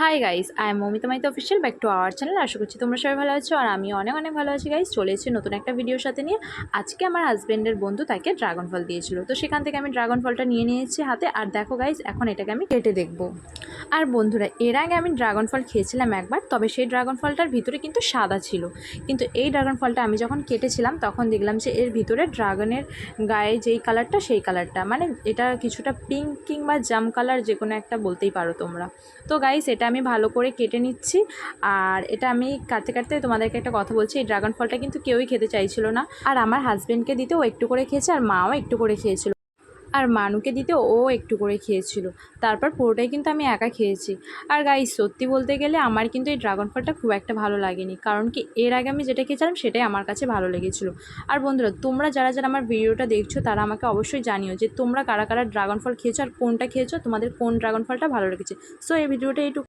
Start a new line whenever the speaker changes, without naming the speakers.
Hi guys I am Mamita Maiti official back to our channel আশা করছি তোমরা সবাই ভালো আছো আর আমি অনেক অনেক ভালো আছি গাইস চলে এসেছি নতুন একটা ভিডিওর সাথে নিয়ে। আজকে আমার হাজব্যান্ডের বন্ধু তাকে ড্রাগন ফল দিয়েছিল। তো সেখান থেকে আমি ড্রাগন ফলটা নিয়ে নিয়েছি হাতে। আর দেখো গাইস এখন এটাকে আমি কেটে দেখব। আর বন্ধুরা, এর আগে আমি ড্রাগন ফল খেয়েছিলাম একবার, তবে সেই ড্রাগন ফলটার ভিতরে কিন্তু সাদা ছিল। কিন্তু এই ড্রাগন ফলটা আমি যখন কেটেছিলাম, তখন দেখলাম যে এর ভিতরে ড্রাগনের গায়ে যেই কালারটা সেই কালারটা মানে এটা কিছুটা পিঙ্ক কিংবা জাম কালার যে কোনো একটা বলতেই পারো তোমরা। তো গাইস এটা আমি ভালো করে কেটে নিচ্ছি। আর এটা আমি কাটতে কাটতে তোমাদেরকে একটা কথা বলছি, এই ড্রাগন ফলটা কিন্তু কেউই খেতে চাইছিল না। আর আমার হাজব্যান্ডকে দিতে ও একটু করে খেয়েছে, আর মাও একটু করে খেয়েছিল। আর মানুকে দিতে ও একটু করে খেয়েছিল। তারপর পুরোটাই কিন্তু আমি একা খেয়েছি। আর গাই সত্যি বলতে গেলে আমার কিন্তু এই ড্রাগন ফলটা খুব একটা ভালো লাগেনি। কারণ কি, এর আগে আমি যেটা খেয়েছিলাম, সেটাই আমার কাছে ভালো লেগেছিলো। আর বন্ধুরা, তোমরা যারা যারা আমার ভিডিওটা দেখছ, তারা আমাকে অবশ্যই জানিও যে তোমরা কারা কারা ড্রাগন ফল খেয়েছো, আর কোনটা খেয়েছো, তোমাদের কোন ড্রাগন ফলটা ভালো লেগেছে। সো এই ভিডিওটা এইটুকু।